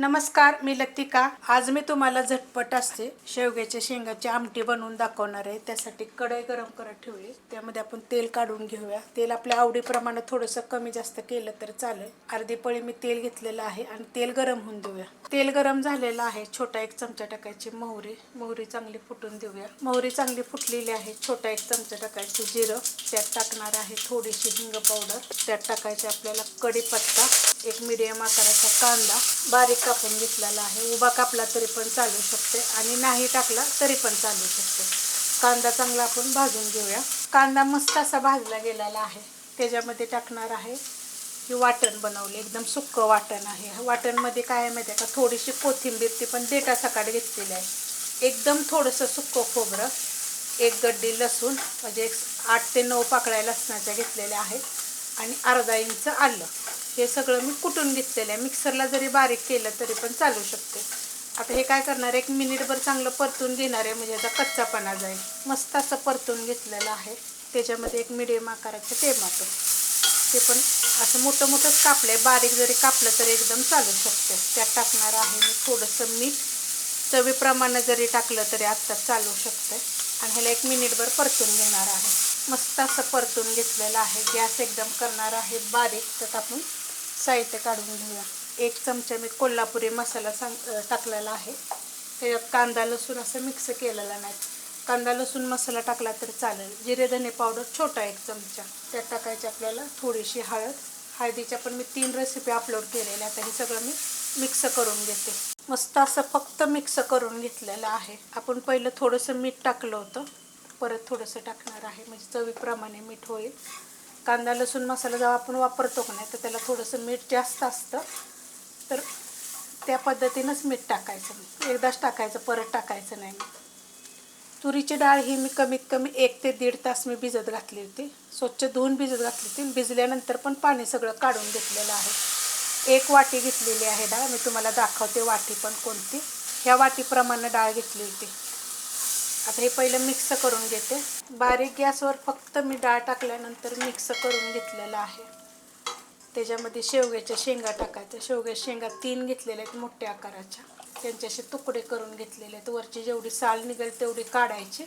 नमस्कार मी लतिका. आज मी तुम्हाला झटपट असते. शेवग्याच्या शेंगाची आमटी बनवून दाखवणार आहे. त्यासाठी कढई गरम करत ठेवली. त्यामध्ये आपण तेल काढून घेऊया. तेल आपल्या आवडीप्रमाणे थोडंसं कमी जास्त केलं तर चालेल. अर्धी पळी मी तेल घेतलेलं आहे आणि तेल गरम होऊन देऊया. तेल गरम झालेलं आहे. छोटा एक चमचा टाकायची मोहरी. मोहरी चांगली फुटून देऊया. मोहरी चांगली फुटलेली आहे. छोटा एक चमचा टाकायचं जिरं. त्यात टाकणार आहे थोडीशी हिंग पावडर त्यात टाकायचे आपल्याला कढीपत्ता. एक मिडियम आकाराचा कांदा. बारीक कापून घेतलेला आहे. उभा कापला तरी पण चालू शकते आणि नाही टाकला तरी पण चालू शकते. कांदा चांगला आपण भाजून घेऊया. कांदा मस्त असा भाजला गेलेला आहे. त्याच्यामध्ये टाकणार आहे की वाटण बनवले. एकदम सुक्कं वाटण आहे. वाटणमध्ये काय आहे माहिती आहे का? थोडीशी कोथिंबीर ती पण देटा सकाळी घेतलेली आहे. एकदम थोडंसं सुक्कं खोबरं एक गड्डी लसूण म्हणजे एक आठ ते नऊ पाकळ्या लसणाच्या घेतलेल्या आहेत. आणि अर्धा इंच आलं. हे सगळं मी कुटून घेतलेलं आहे. मिक्सरला जरी बारीक केलं तरी पण चालू शकते. आता हे काय करणार आहे? एक मिनिटभर चांगलं परतून घेणार आहे. म्हणजे याचा कच्चापणा जाईल. मस्त असं परतून घेतलेलं आहे. त्याच्यामध्ये एक मिडियम आकाराचं टोमॅटो ते पण असं मोठं मोठंच कापलं आहे बारीक जरी कापलं तरी एकदम चालू शकते. त्यात टाकणार आहे मी थोडंसं मीठ. चवीप्रमाणे जरी टाकलं तरी आत्ताच चालू शकते. आणि ह्याला एक मिनिटभर परतून घेणार आहे. मस्त असं परतून घेतलेलं आहे. गॅस एकदम करणार आहे बारीक. त्यात आपण साहित्य काढून घेऊया. एक चमचा मी कोल्हापुरी मसाला सांग टाकलेला आहे. त्याच्यात कांदा लसूण असं मिक्स केलेला नाही. कांदा लसूण मसाला टाकला तर चालेल. जिरे धने पावडर छोटा एक चमचा. त्यात टाकायची आपल्याला थोडीशी हळद. हळदीच्या पण मी तीन रेसिपी अपलोड केलेल्या आता हे सगळं मी मिक्स करून घेते. मस्त असं फक्त मिक्स करून घेतलेलं आहे. आपण पहिलं थोडंसं मीठ टाकलं होतं. परत थोडंसं टाकणार आहे. म्हणजे चवीप्रमाणे मीठ होईल. कांदा लसूण मसाला जेव्हा आपण वापरतो का नाही तर त्याला थोडंसं मीठ जास्त असतं. तर त्या पद्धतीनंच मीठ टाकायचं. एकदाच टाकायचं परत टाकायचं नाही. तुरीची डाळ ही मी कमीत कमी एक ते दीड तास मी भिजत घातली होती. स्वच्छ धुवून भिजत घातली होती. भिजल्यानंतर पण पाणी सगळं काढून घेतलेलं आहे. एक वाटी घेतलेली आहे डाळ. मी तुम्हाला दाखवते वाटी पण कोणती. ह्या वाटीप्रमाणे डाळ घेतली होती. आता हे पहिलं मिक्स करून घेते. बारीक गॅसवर फक्त मी डाळ टाकल्यानंतर मिक्स करून घेतलेलं आहे. त्याच्यामध्ये शेवग्याच्या शेंगा टाकायच्या. शेवग्याच्या शेंगा तीन घेतलेल्या आहेत मोठ्या आकाराच्या. त्यांच्याशी तुकडे करून घेतलेले आहेत. वरची जेवढी साल निघेल तेवढी काढायची.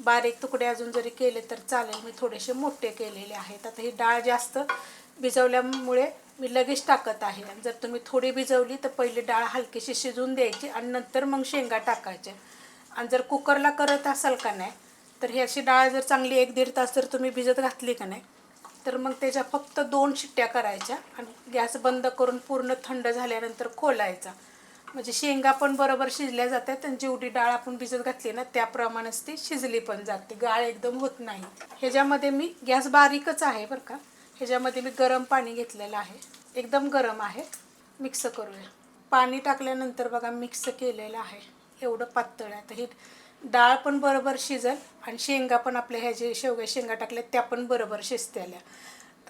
बारीक तुकडे अजून जरी केले तर चालेल. मी थोडेसे मोठे केलेले आहेत. आता ही डाळ जास्त भिजवल्यामुळे मी लगेच टाकत आहे. आणि जर तुम्ही थोडी भिजवली तर पहिली डाळ हलकीशी शिजवून द्यायची आणि नंतर मग शेंगा टाकायच्या. आणि जर कुकरला करत असाल का नाही तर ही अशी डाळ जर चांगली एक दीड तास जर तुम्ही भिजत घातली का नाही तर मग त्याच्या फक्त दोन शिट्ट्या करायच्या आणि गॅस बंद करून पूर्ण थंड झाल्यानंतर खोलायचा. म्हणजे शेंगा पण बरोबर शिजल्या जातात आणि जेवढी डाळ आपण भिजत घातली ना त्याप्रमाणेच ती शिजली पण जाते. गाळ एकदम होत नाही. ह्याच्यामध्ये मी गॅस बारीकच आहे बरं का ह्याच्यामध्ये मी गरम पाणी घेतलेलं आहे. एकदम गरम आहे. मिक्स करूया. पाणी टाकल्यानंतर बघा मिक्स केलेलं आहे. एवढं पातळ आहे. आता ही डाळ पण बरोबर शिजल आणि शेंगा पण आपल्या ह्या जे शेवग्या शेंगा टाकल्या त्या पण बरोबर शिजत्याल्या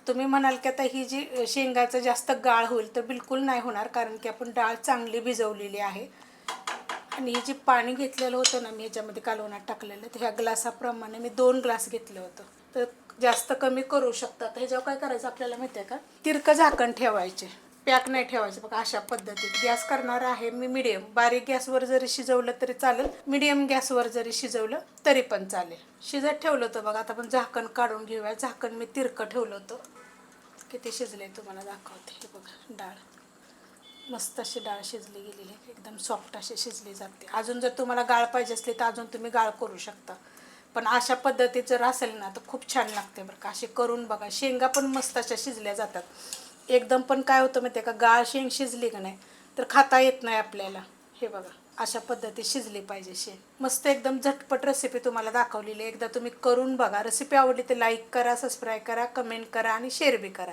तुम्ही म्हणाल की आता ही जी शेंगाचं जास्त गाळ होईल तर बिलकुल नाही होणार कारण की आपण डाळ चांगली भिजवलेली आहे. आणि ही जी पाणी घेतलेलं होतं ना मी ह्याच्यामध्ये कालवणात टाकलेलं तर ह्या ग्लासाप्रमाणे मी दोन ग्लास घेतलं होतं. तर जास्त कमी करू शकतात ह्याच्यावर काय करायचं आपल्याला माहिती आहे का? तिरकं झाकण ठेवायचे. पॅक नाही ठेवायचं बघा अशा पद्धतीत. गॅस करणार आहे मी मिडियम बारीक गॅसवर जरी शिजवलं तरी चालेल. मिडियम गॅसवर जरी शिजवलं तरी पण चालेल. शिजत ठेवलं होतं बघा आता आपण झाकण काढून घेऊया. झाकण मी तिरकं ठेवलं होतं. किती शिजले तुम्हाला दाखवते. हे बघा डाळ. मस्त अशी डाळ शिजली गेलेली आहे. एकदम सॉफ्ट अशी शिजली जाते. अजून जर तुम्हाला गाळ पाहिजे असली तर अजून तुम्ही गाळ करू शकता. पण अशा पद्धतीत जर असेल ना तर खूप छान लागते बरं का. अशी करून बघा. शेंगा पण मस्त अशा शिजल्या जातात. एकदम पण काय होतं माहिती आहे का? गाळ शेंग शिजली का नाही तर खाता येत नाही आपल्याला. हे बघा अशा पद्धतीत शिजली पाहिजे शेंग. मस्त एकदम झटपट रेसिपी तुम्हाला दाखवलेली आहे. एकदा तुम्ही करून बघा. रेसिपी आवडली तर लाईक करा सबस्क्राईब करा कमेंट करा आणि शेअर बी करा.